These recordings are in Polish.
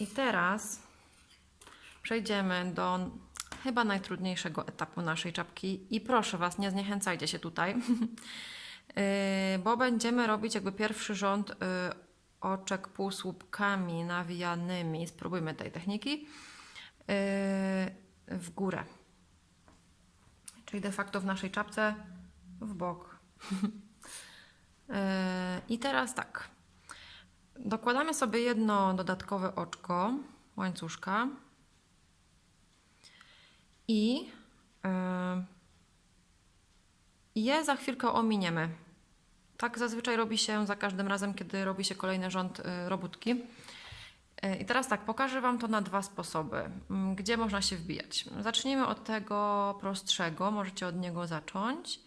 I teraz przejdziemy do chyba najtrudniejszego etapu naszej czapki. I proszę Was, nie zniechęcajcie się tutaj, Yy, bo będziemy robić jakby pierwszy rząd yy, oczek półsłupkami nawijanymi. Spróbujmy tej techniki yy, w górę. Czyli de facto w naszej czapce w bok. I teraz tak. Dokładamy sobie jedno dodatkowe oczko łańcuszka i yy, je za chwilkę ominiemy. Tak zazwyczaj robi się za każdym razem, kiedy robi się kolejny rząd yy, robótki. Yy, I teraz tak, pokażę Wam to na dwa sposoby, mm, gdzie można się wbijać. Zacznijmy od tego prostszego, możecie od niego zacząć.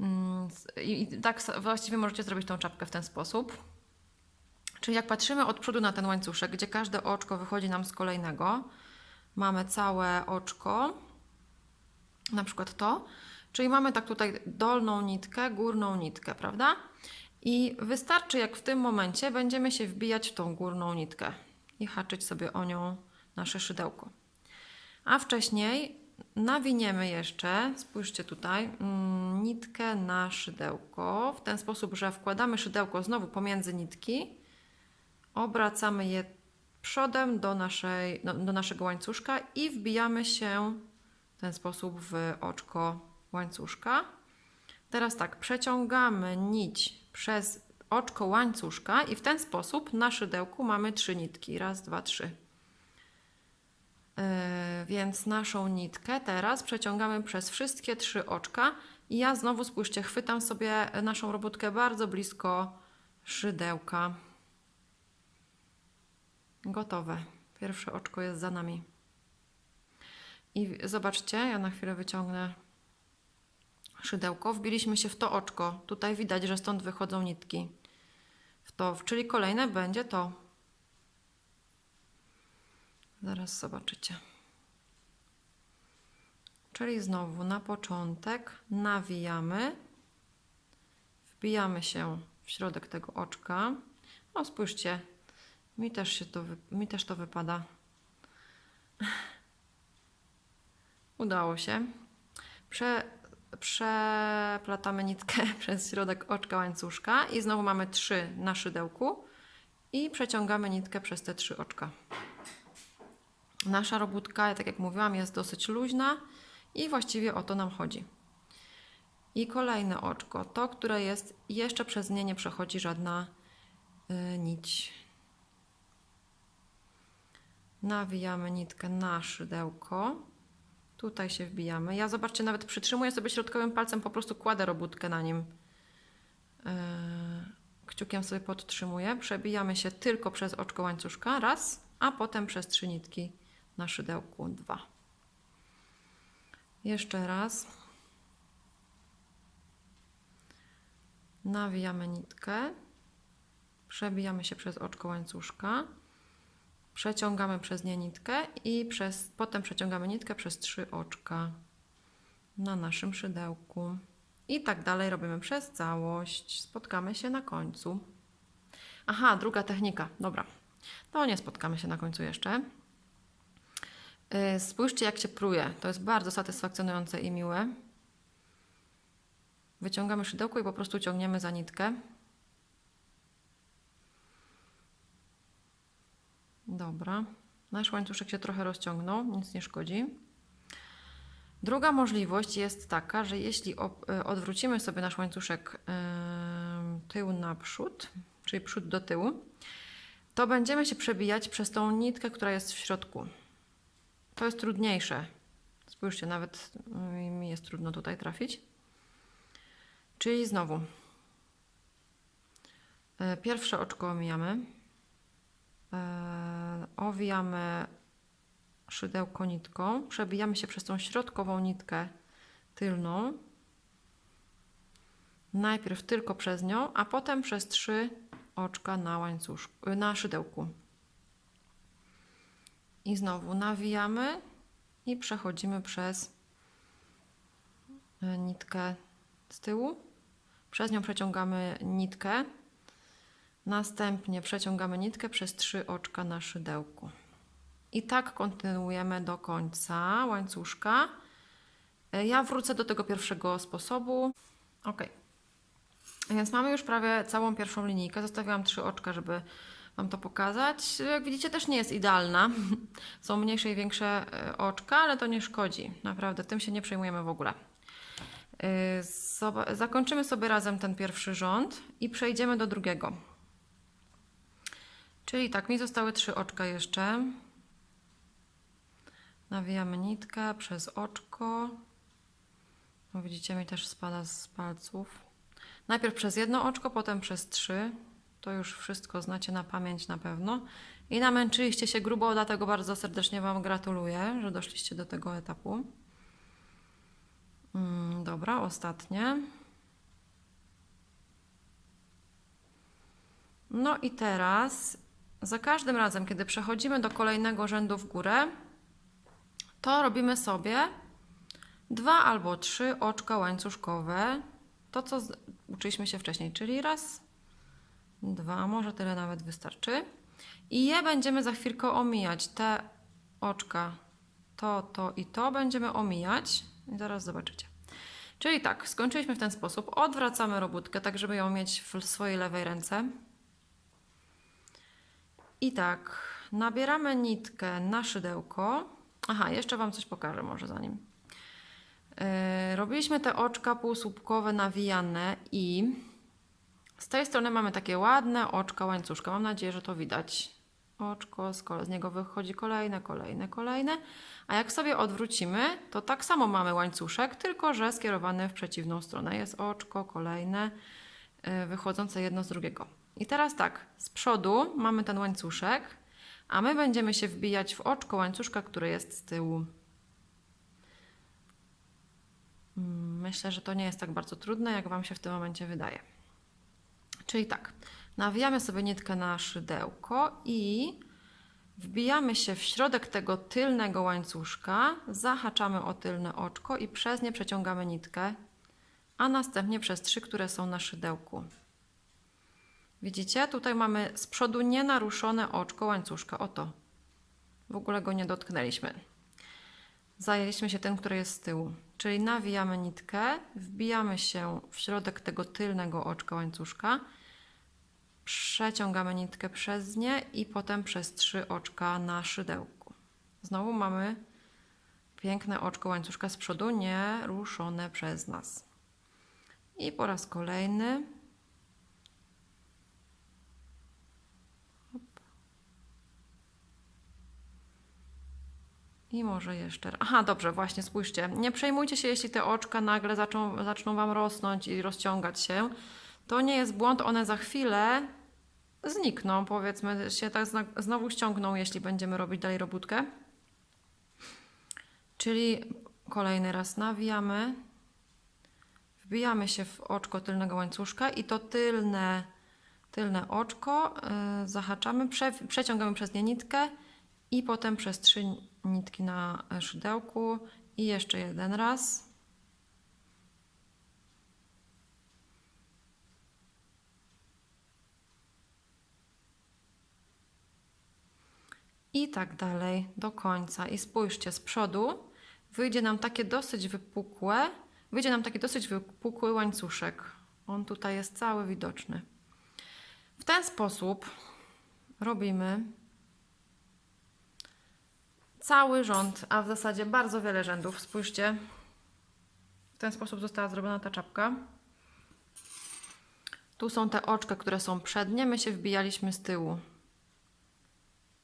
Mm, I tak właściwie możecie zrobić tą czapkę w ten sposób. Czyli jak patrzymy od przodu na ten łańcuszek, gdzie każde oczko wychodzi nam z kolejnego, mamy całe oczko, na przykład to, czyli mamy tak tutaj dolną nitkę, górną nitkę, prawda? I wystarczy, jak w tym momencie będziemy się wbijać w tą górną nitkę i haczyć sobie o nią nasze szydełko. A wcześniej nawiniemy jeszcze, spójrzcie tutaj, mm, nitkę na szydełko w ten sposób, że wkładamy szydełko znowu pomiędzy nitki, obracamy je przodem do, naszej, no, do naszego łańcuszka i wbijamy się w ten sposób w oczko łańcuszka. Teraz tak, przeciągamy nić przez oczko łańcuszka i w ten sposób na szydełku mamy trzy nitki. Raz, dwa, trzy. Yy, więc naszą nitkę teraz przeciągamy przez wszystkie trzy oczka i ja znowu, spójrzcie, chwytam sobie naszą robótkę bardzo blisko szydełka. Gotowe. Pierwsze oczko jest za nami. I zobaczcie, ja na chwilę wyciągnę szydełko. Wbiliśmy się w to oczko. Tutaj widać, że stąd wychodzą nitki. W to, czyli kolejne będzie to. Zaraz zobaczycie. Czyli znowu na początek nawijamy, wbijamy się w środek tego oczka. O, spójrzcie, mi też, się to, mi też to wypada. Udało się. Prze, przeplatamy nitkę przez środek oczka łańcuszka i znowu mamy trzy na szydełku i przeciągamy nitkę przez te trzy oczka. Nasza robótka, tak jak mówiłam, jest dosyć luźna i właściwie o to nam chodzi. I kolejne oczko, to, które jest jeszcze przez nie nie przechodzi żadna y, nić. Nawijamy nitkę na szydełko. Tutaj się wbijamy. Ja zobaczcie, nawet przytrzymuję sobie środkowym palcem, po prostu kładę robótkę na nim. Yy, kciukiem sobie podtrzymuję. Przebijamy się tylko przez oczko łańcuszka, raz, a potem przez trzy nitki na szydełku, dwa. Jeszcze raz. Nawijamy nitkę. Przebijamy się przez oczko łańcuszka. Przeciągamy przez nie nitkę i przez, potem przeciągamy nitkę przez trzy oczka na naszym szydełku. I tak dalej robimy przez całość. Spotkamy się na końcu. Aha, druga technika. Dobra. To nie spotkamy się na końcu jeszcze. Yy, Spójrzcie, jak się pruje. To jest bardzo satysfakcjonujące i miłe. Wyciągamy szydełko i po prostu ciągniemy za nitkę. Dobra. Nasz łańcuszek się trochę rozciągnął, nic nie szkodzi. Druga możliwość jest taka, że jeśli y, odwrócimy sobie nasz łańcuszek ym, tył naprzód, czyli przód do tyłu, to będziemy się przebijać przez tą nitkę, która jest w środku. To jest trudniejsze. Spójrzcie, nawet y, mi jest trudno tutaj trafić. Czyli znowu. y, Pierwsze oczko omijamy. Owijamy szydełko nitką, przebijamy się przez tą środkową nitkę tylną. Najpierw tylko przez nią, a potem przez trzy oczka na łańcuszku, na szydełku. I znowu nawijamy i przechodzimy przez e, nitkę z tyłu. Przez nią przeciągamy nitkę Następnie przeciągamy nitkę przez trzy oczka na szydełku. I tak kontynuujemy do końca łańcuszka. E, Ja wrócę do tego pierwszego sposobu. Ok. Więc mamy już prawie całą pierwszą linijkę. Zostawiłam trzy oczka, żeby Wam to pokazać. Jak widzicie, też nie jest idealna. Są mniejsze i większe e, oczka, ale to nie szkodzi. Naprawdę, tym się nie przejmujemy w ogóle. E, Zakończymy sobie razem ten pierwszy rząd i przejdziemy do drugiego. Czyli tak, mi zostały trzy oczka jeszcze. Nawijamy nitkę przez oczko. No widzicie, mi też spada z palców. Najpierw przez jedno oczko, potem przez trzy. To już wszystko znacie na pamięć na pewno. I namęczyliście się grubo, dlatego bardzo serdecznie Wam gratuluję, że doszliście do tego etapu. Mm, dobra, ostatnie. No i teraz za każdym razem, kiedy przechodzimy do kolejnego rzędu w górę, to robimy sobie dwa albo trzy oczka łańcuszkowe. To, co uczyliśmy się wcześniej, czyli raz, dwa, może tyle nawet wystarczy. I je będziemy za chwilkę omijać. Te oczka, to, to i to będziemy omijać. I zaraz zobaczycie. Czyli tak, skończyliśmy w ten sposób. Odwracamy robótkę, tak żeby ją mieć w swojej lewej ręce. I tak, nabieramy nitkę na szydełko. Aha, jeszcze Wam coś pokażę może zanim. Yy, robiliśmy te oczka półsłupkowe nawijane i z tej strony mamy takie ładne oczka łańcuszka. Mam nadzieję, że to widać. Oczko, z, z niego wychodzi kolejne, kolejne, kolejne. A jak sobie odwrócimy, to tak samo mamy łańcuszek, tylko że skierowany w przeciwną stronę. Jest oczko, kolejne, yy, wychodzące jedno z drugiego. I teraz tak, z przodu mamy ten łańcuszek, a my będziemy się wbijać w oczko łańcuszka, które jest z tyłu. Mm, Myślę, że to nie jest tak bardzo trudne, jak Wam się w tym momencie wydaje. Czyli tak, nawijamy sobie nitkę na szydełko i wbijamy się w środek tego tylnego łańcuszka, zahaczamy o tylne oczko i przez nie przeciągamy nitkę, a następnie przez trzy, które są na szydełku. Widzicie? Tutaj mamy z przodu nienaruszone oczko łańcuszka. Oto. W ogóle go nie dotknęliśmy. Zajęliśmy się tym, który jest z tyłu. Czyli nawijamy nitkę, wbijamy się w środek tego tylnego oczka łańcuszka, przeciągamy nitkę przez nie i potem przez trzy oczka na szydełku. Znowu mamy piękne oczko łańcuszka z przodu, nie ruszone przez nas. I po raz kolejny I może jeszcze. Aha, dobrze, właśnie, spójrzcie. Nie przejmujcie się, jeśli te oczka nagle zaczną, zaczną Wam rosnąć i rozciągać się. To nie jest błąd, one za chwilę znikną, powiedzmy, się tak znowu ściągną, jeśli będziemy robić dalej robótkę. Czyli kolejny raz nawijamy, wbijamy się w oczko tylnego łańcuszka i to tylne, tylne oczko y, zahaczamy, prze, przeciągamy przez nie nitkę i potem przez trzy nitki na szydełku i jeszcze jeden raz. I tak dalej do końca. I spójrzcie, z przodu wyjdzie nam takie dosyć wypukłe, wyjdzie nam taki dosyć wypukły łańcuszek. On tutaj jest cały widoczny. W ten sposób robimy cały rząd, a w zasadzie bardzo wiele rzędów. Spójrzcie, w ten sposób została zrobiona ta czapka. Tu są te oczka, które są przednie, my się wbijaliśmy z tyłu.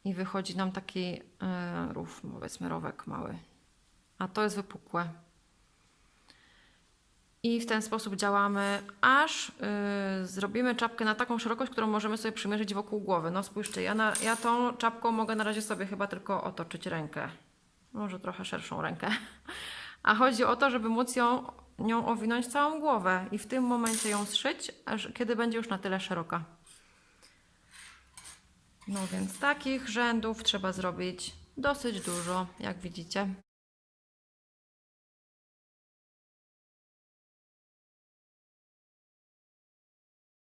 I wychodzi nam taki yy, rów, powiedzmy rowek mały. A to jest wypukłe. I w ten sposób działamy, aż yy, zrobimy czapkę na taką szerokość, którą możemy sobie przymierzyć wokół głowy. No spójrzcie, ja, na, ja tą czapką mogę na razie sobie chyba tylko otoczyć rękę. Może trochę szerszą rękę. A chodzi o to, żeby móc ją, nią owinąć całą głowę i w tym momencie ją zszyć, aż, kiedy będzie już na tyle szeroka. No więc takich rzędów trzeba zrobić dosyć dużo, jak widzicie.